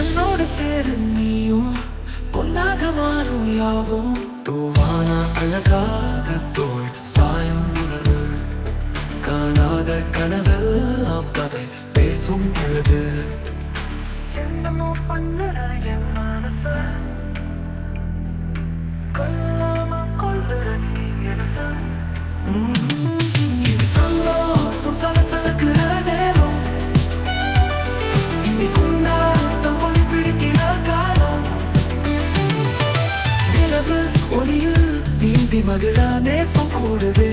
என்னோட சேரு நீயும் பொன்னாக மாறும் யாவும் தூவான அழகாக தோல் சாயம் உணர்வு காணாத கனவெல்லாம் கதை பேசும் பொழுது என்னமோ பண்ணுற என் மனசு மகிழானே கூடுது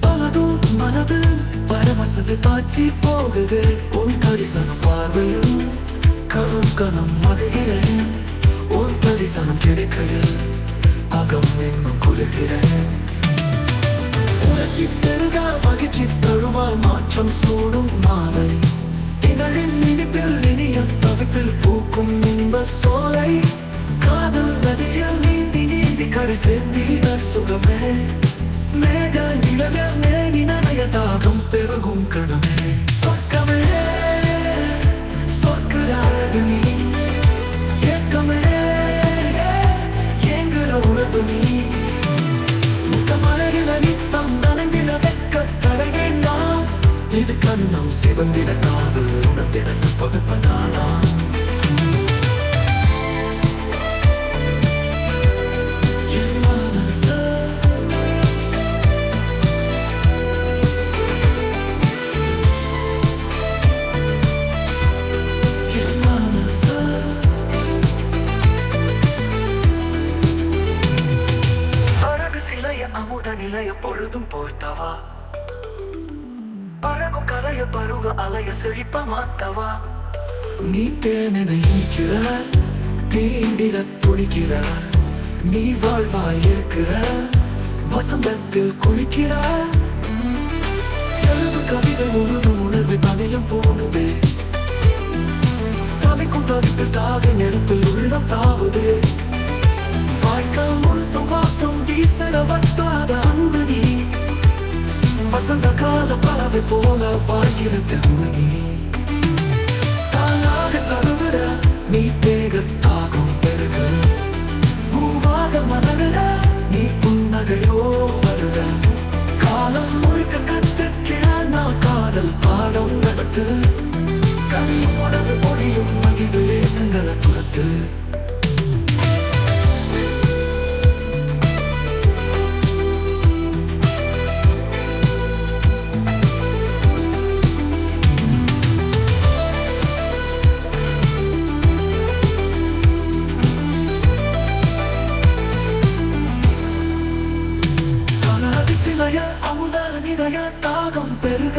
பலதும் மனது பரவசது காட்சி போகுது உன் தரிசனம் பார்வையில் கணம் கணம் மகிழ்கிறேன் உன் தரிசனம் கிடைக்கையில் அகம் என்னும் குளிர்கிறேன் உணர்ச்சி பெருக மகிழ்ச்சி தழுவால் மாற்றம் சூடும் மாலை. இதழின் இனிப்பில் இனிய தவிப்பில் பூக்கும் இன்ப சோலை. காதல் நதியில் நீந்தி நீந்தி கரை சேர்ந்தீர சுகமே. மேக நிழல மேனி நனைய தாகம் பெருகும் கணமே இது சிவந்திட காதல் உணர்ந்திட பகுப்பனானா என் அமுத நிலைய பொழுதும் போர்த்தவா அலைய பருவ அலைய செழிப்ப மாத்தவா நீ தேனென இனிக்கிற தீண்டிட துடிக்கிற நீ வாழ்வாய் இருக்கிற வசந்தத்தில் குளிக்கிறார் எழுது கவிதை முழுதும் உணர்வு பதியம் போகுது தவிக்கும் தவிப்பில் தாக நெருப்பில் உள்ளம் தாவுது. வாழ்க்கை முழுசும் வாசம் வீசல வட்டாத வசந்த கால பறவை போல வாழ்கிற தெம்மணி தானாக தருகிற நீ தேக தாகம் பெருக. பூவாக மலருட நீ புன்னகையோ வருட காலம் முழுக்க கத்து கிழனா காதல் பாடம் நடத்து. கனியும் உணவு பொழியும் மகிழ்வு தங்களை துரத்து. காலாதி சிலைய அமுத நிதய தாகம் பெருக.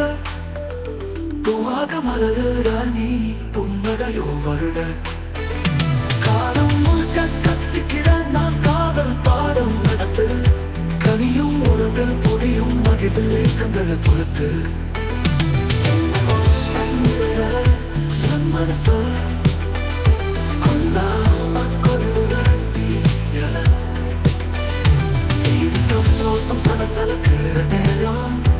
துவாக மலருட நீ புன்னகையோ வருட காலம் முழுக்க கத்துக்கிட நான் காதல் பாடம் நடத்து. கனியும் உணவில் பொடியும் மகிழ்வில் ஏக்கங்களை துரத்து என் மனசு. 사랑처럼 그대여